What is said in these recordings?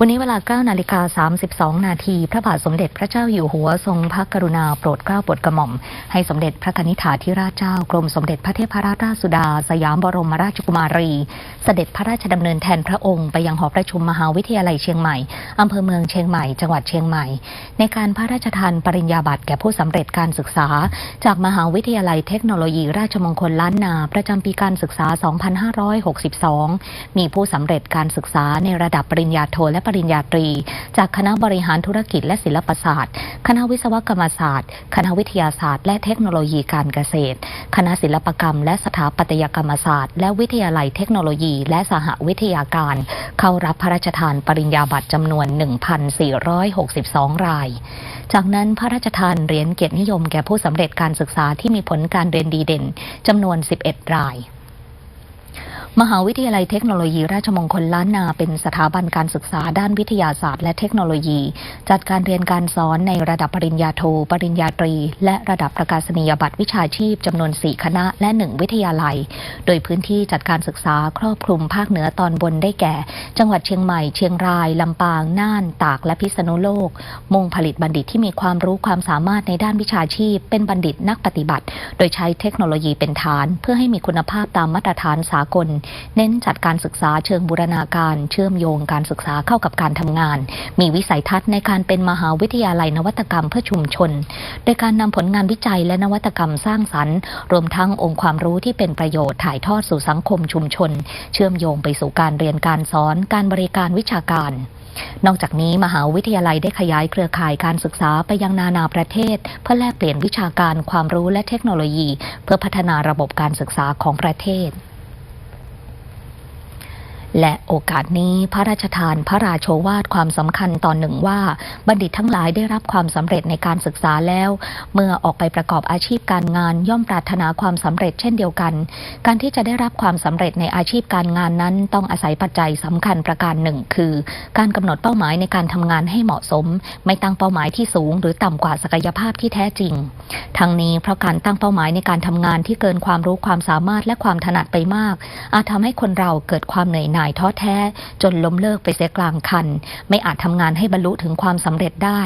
วันนี้เวลา 9 นาฬิกา 32 นาที พระบาทสมเด็จพระเจ้าอยู่หัวทรงพระกรุณาโปรดเกล้าโปรดกระหม่อม ให้สมเด็จพระนิธิถาธิราชเจ้ากรมสมเด็จพระเทพรัตนราชสุดา สยามบรมราชกุมารี เสด็จพระราชดำเนินแทนพระองค์ไปยังหอประชุมมหาวิทยาลัยเชียงใหม่อำเภอเมืองเชียงใหม่ จังหวัดเชียงใหม่ ในการพระราชทานปริญญาบัตรแก่ผู้สำเร็จการศึกษา จากมหาวิทยาลัยเทคโนโลยีราชมงคลล้านนา ประจำปีการศึกษา 2562 มีผู้สำเร็จการศึกษาในระดับปริญญาโทและปริญญาตรี จากคณะบริหารธุรกิจและศิลปศาสตร์ คณะวิศวกรรมศาสตร์ คณะวิทยาศาสตร์ และเทคโนโลยีการเกษตร คณะศิลปกรรม และสถาปัตยกรรมศาสตร์ และวิทยาลัยเทคโนโลยี และสหวิทยาการ เข้ารับพระราชทานปริญญาบัตรจำนวน 1,462 ราย จากนั้นพระราชทานเหรียญเกียรตินิยมแก่ผู้สำเร็จการศึกษาที่มีผลการเรียนดีเด่นจำนวน 11 ราย มหาวิทยาลัยเทคโนโลยีราชมงคลล้านนาเป็นสถาบันการศึกษาด้านวิทยาศาสตร์และเทคโนโลยี จัดการเรียนการสอนในระดับปริญญาโท ปริญญาตรี และระดับประกาศนียบัตรวิชาชีพจำนวน 4 คณะและ 1 วิทยาลัย โดยพื้นที่จัดการศึกษาครอบคลุมภาคเหนือตอนบนได้แก่ จังหวัดเชียงใหม่ เชียงราย ลำปาง น่าน ตาก และพิษณุโลก มุ่งผลิตบัณฑิตที่มีความรู้ความสามารถในด้านวิชาชีพ เป็นบัณฑิตนักปฏิบัติ โดยใช้เทคโนโลยีเป็นฐาน เพื่อให้มีคุณภาพตามมาตรฐานสากล เน้นจัดการศึกษาเชิงบูรณาการเชื่อมโยงการศึกษาเข้ากับการทำงาน มีวิสัยทัศน์ในการเป็นมหาวิทยาลัยนวัตกรรมเพื่อชุมชน โดยการนำผลงานวิจัยและนวัตกรรมสร้างสรรค์ รวมทั้งองค์ความรู้ที่เป็นประโยชน์ถ่ายทอดสู่สังคมชุมชน เชื่อมโยงไปสู่การเรียนการสอน การบริการวิชาการนอกจากนี้มหาวิทยาลัยได้ขยายเครือข่ายการศึกษาไปยังนานาประเทศ เพื่อแลกเปลี่ยนวิชาการความรู้และเทคโนโลยี เพื่อพัฒนาระบบการศึกษาของประเทศ และโอกาสนี้พระราชทานพระราโชวาทความสำคัญตอนหนึ่งว่า บัณฑิตทั้งหลายได้รับความสำเร็จในการศึกษาแล้ว เมื่อออกไปประกอบอาชีพการงานย่อมปรารถนาความสำเร็จเช่นเดียวกัน การที่จะได้รับความสำเร็จในอาชีพการงานนั้น ต้องอาศัยปัจจัยสำคัญประการหนึ่ง คือ การกำหนดเป้าหมายในการทำงานให้เหมาะสม ไม่ตั้งเป้าหมายที่สูง หรือต่ำกว่าศักยภาพที่แท้จริง ทั้งนี้เพราะการตั้งเป้าหมายในการทำงานที่เกินความรู้ความสามารถและความถนัดไปมาก อาจทำให้คนเราเกิดความเหนื่อยหน่ายายท้อแท้ จนล้มเลิกไปเสียกลางคัน ไม่อาจทำงานให้บรรลุถึงความสำเร็จได้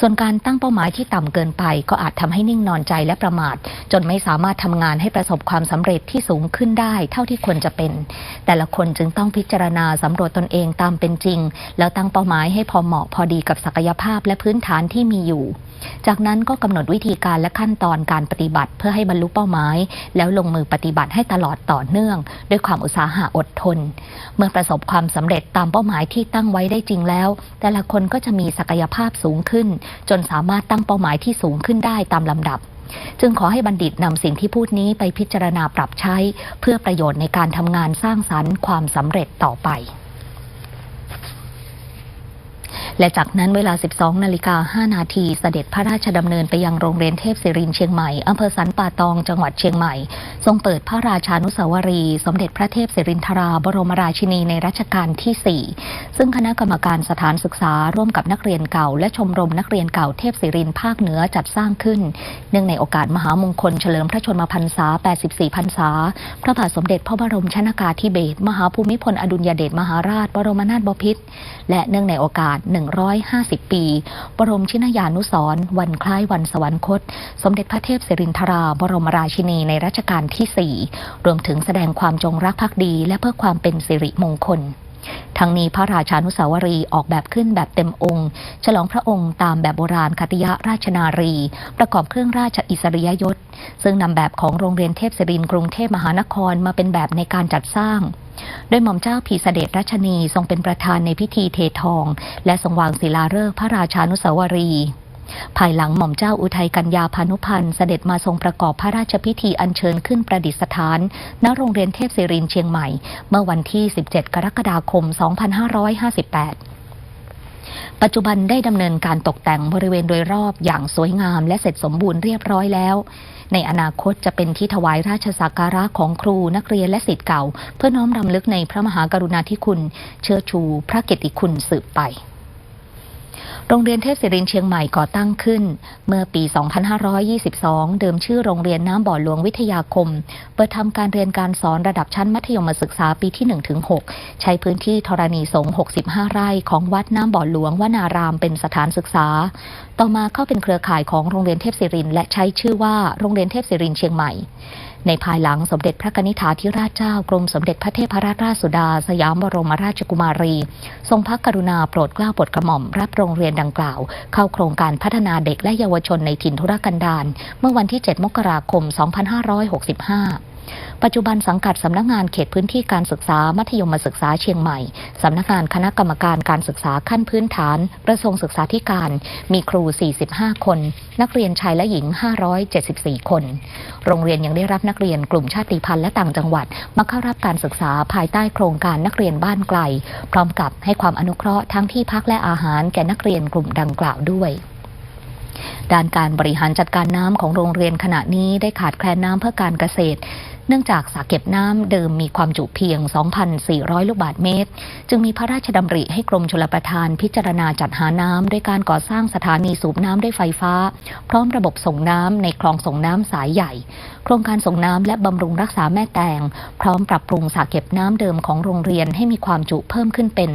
ส่วนการตั้งเป้าหมายที่ต่ำเกินไป ก็อาจทำให้นิ่งนอนใจและประมาท จนไม่สามารถทำงานให้ประสบความสำเร็จที่สูงขึ้นได้ เท่าที่ควรจะเป็น แต่ละคนจึงต้องพิจารณาสำรวจตนเองตามเป็นจริง แล้วตั้งเป้าหมายให้พอเหมาะพอดีกับศักยภาพและพื้นฐานที่มีอยู่ จากนั้นก็กำหนดวิธีการและขั้นตอนการปฏิบัติเพื่อให้บรรลุเป้าหมาย แล้วลงมือปฏิบัติให้ตลอดต่อเนื่อง ด้วยความอุตสาหะอดทนเมื่อประสบความสำเร็จตามเป้าหมายที่ตั้งไว้ได้จริงแล้ว แต่ละคนก็จะมีศักยภาพสูงขึ้น จนสามารถตั้งเป้าหมายที่สูงขึ้นได้ตามลำดับ จึงขอให้บัณฑิตนำสิ่งที่พูดนี้ไปพิจารณาปรับใช้ เพื่อประโยชน์ในการทำงานสร้างสรรค์ความสำเร็จต่อไป และจากนั้นเวลา 12 นาฬิกา 5 นาทีเสด็จพระราชดำเนินไปยังโรงเรียนเทพศิรินทร์เชียงใหม่อำเภอสันป่าตองจังหวัดเชียงใหม่ ทรงเปิดพระราชานุสาวรีย์สมเด็จพระเทพศิรินทราบรมราชินีในรัชกาลที่ 4 ซึ่งคณะกรรมการสถานศึกษาร่วมกับนักเรียนเก่า และชมรมนักเรียนเก่าเทพศิรินทร์ภาคเหนือจัดสร้างขึ้น เนื่องในโอกาสมหามงคลเฉลิมพระชนมพรรษา 84 พรรษา พระบาทสมเด็จพระบรมชนากาธิเบศรมหาภูมิพลอดุลยเดชมหาราช บรมนาถบพิตรและเนื่องในโอกาส1 150 ปี บรมชินญานุสรวันคล้ายวันสวรรคต สมเด็จพระเทพศิรินทรา บรมราชินีในรัชกาลที่ 4 รวมถึงแสดงความจงรักภักดีและเพื่อความเป็นสิริมงคล ทั้งนี้พระราชานุสาวรีออกแบบขึ้นแบบเต็มองค์ ฉลองพระองค์ตามแบบโบราณคติยราชนารี ประกอบเครื่องราชอิสริยยศ ซึ่งนำแบบของโรงเรียนเทพศิรินทร์กรุงเทพมหานครมาเป็นแบบในการจัดสร้าง โดยหม่อมเจ้าพีเสด็จรัชนีทรงเป็นประธานในพิธีเททอง และทรงวางศิลาฤกษ์พระราชานุสาวรี ภายหลังหม่อมเจ้าอุทัยกัญญาพานุพันธ์เสด็จมาทรงประกอบพระราชพิธีอัญเชิญขึ้นประดิษฐาน ณ โรงเรียนเทพศิรินทร์เชียงใหม่ เมื่อวันที่ 17 กรกฎาคม 2558ปัจจุบันได้ดำเนินการตกแต่งบริเวณโดยรอบอย่างสวยงามและเสร็จสมบูรณ์เรียบร้อยแล้ว ในอนาคตจะเป็นที่ถวายราชสักการะของครูนักเรียนและศิษย์เก่า เพื่อน้อมรำลึกในพระมหากรุณาธิคุณ เชิดชู พระเกียรติคุณสืบไป โรงเรียนเทพศิรินเชียงใหม่ก่อตั้งขึ้น เมื่อปี 2522 เดิมชื่อโรงเรียนน้ำบ่อหลวงวิทยาคม เปิดทำการเรียนการสอนระดับชั้นมัธยมศึกษาปีที่ 1-6 ใช้พื้นที่ธรณีสงฆ์65 ไร่ของวัดน้ำบ่อหลวงวนารามเป็นสถานศึกษา ต่อมาเข้าเป็นเครือข่ายของโรงเรียนเทพศิรินและใช้ชื่อว่าโรงเรียนเทพศิรินเชียงใหม่ในภายหลังสมเด็จพระกนิษฐาธิราชเจ้ากรมสมเด็จพระเทพรัตนราชสุดา สยามบรมราชกุมารี ทรงพระกรุณาโปรดเกล้าโปรดกระหม่อมรับโรงเรียนดังกล่าว เข้าโครงการพัฒนาเด็กและเยาวชนในถิ่นธุรกันดารเมื่อวันที่ 7 มกราคม 2565 ปัจจุบันสังกัดสำนักงานเขตพื้นที่การศึกษามัธยมศึกษาเชียงใหม่สำนักงานคณะกรรมการการศึกษาขั้นพื้นฐานกระทรวงศึกษาธิการ มีครู 45 คน นักเรียนชายและหญิง 574 คน โรงเรียนยังได้รับนักเรียนกลุ่มชาติพันธุ์และต่างจังหวัด มาเข้ารับการศึกษาภายใต้โครงการนักเรียนบ้านไกล พร้อมกับให้ความอนุเคราะห์ทั้งที่พักและอาหารแก่นักเรียนกลุ่มดังกล่าวด้วยด้านการบริหารจัดการน้ำของโรงเรียนขณะนี้ได้ขาดแคลนน้ำเพื่อการเกษตร เนื่องจากสระเก็บน้ำเดิมมีความจุเพียง 2,400 ลูกบาศก์เมตร จึงมีพระราชดำริให้กรมชลประทานพิจารณาจัดหาน้ำด้วยการก่อสร้างสถานีสูบน้ำด้วยไฟฟ้า พร้อมระบบส่งน้ำในคลองส่งน้ำสายใหญ่ โครงการส่งน้ำและบำรุงรักษาแม่แตง พร้อมปรับปรุงสระเก็บน้ำเดิมของโรงเรียนให้มีความจุเพิ่มขึ้นเป็น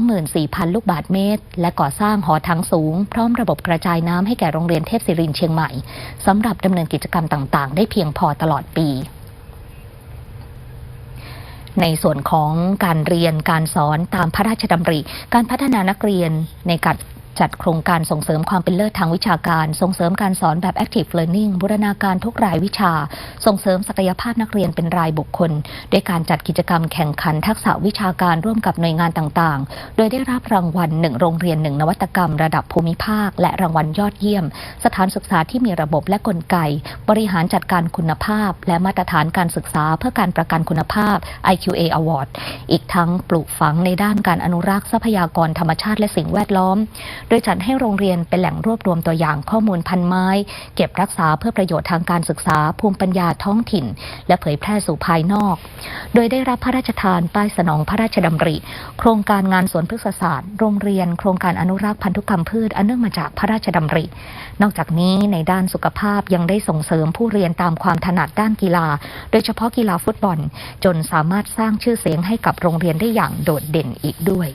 24,000 ลูกบาศก์เมตร และก่อสร้างหอถังสูง พร้อมระบบกระจายน้ำให้แก่โรงเรียนเทพศิรินทร์เชียงใหม่สำหรับดำเนินกิจกรรมต่าง ๆ ได้เพียงพอตลอดปี ในส่วนของการเรียนการสอนตามพระราชดำริ การพัฒนานักเรียนในการ จัดโครงการส่งเสริมความเป็นเลิศทางวิชาการ ส่งเสริมการสอนแบบ active learning บูรณาการทุกรายวิชา ส่งเสริมศักยภาพนักเรียนเป็นรายบุคคล ด้วยการจัดกิจกรรมแข่งขันทักษะวิชาการร่วมกับหน่วยงานต่างๆ โดยได้รับรางวัลหนึ่งโรงเรียนหนึ่งนวัตกรรม ระดับภูมิภาค และรางวัลยอดเยี่ยม สถานศึกษาที่มีระบบและกลไก บริหารจัดการคุณภาพ และมาตรฐานการศึกษา เพื่อการประกันคุณภาพ IQA Award อีกทั้งปลูกฝังในด้านการอนุรักษ์ทรัพยากรธรรมชาติและสิ่งแวดล้อมโดยจัดให้โรงเรียนเป็นแหล่งรวบรวมตัวอย่างข้อมูลพันไม้ เก็บรักษาเพื่อประโยชน์ทางการศึกษาภูมิปัญญาท้องถิ่น และเผยแพร่สู่ภายนอก โดยได้รับพระราชทานป้ายสนองพระราชดำริ โครงการงานสวนพฤกษศาสตร์ โรงเรียน โครงการอนุรักษ์พันธุกรรมพืชอันเนื่องมาจากพระราชดำริ นอกจากนี้ในด้านสุขภาพยังได้ส่งเสริมผู้เรียนตามความถนัดด้านกีฬา โดยเฉพาะกีฬาฟุตบอล จนสามารถสร้างชื่อเสียงให้กับโรงเรียนได้อย่างโดดเด่นอีกด้วย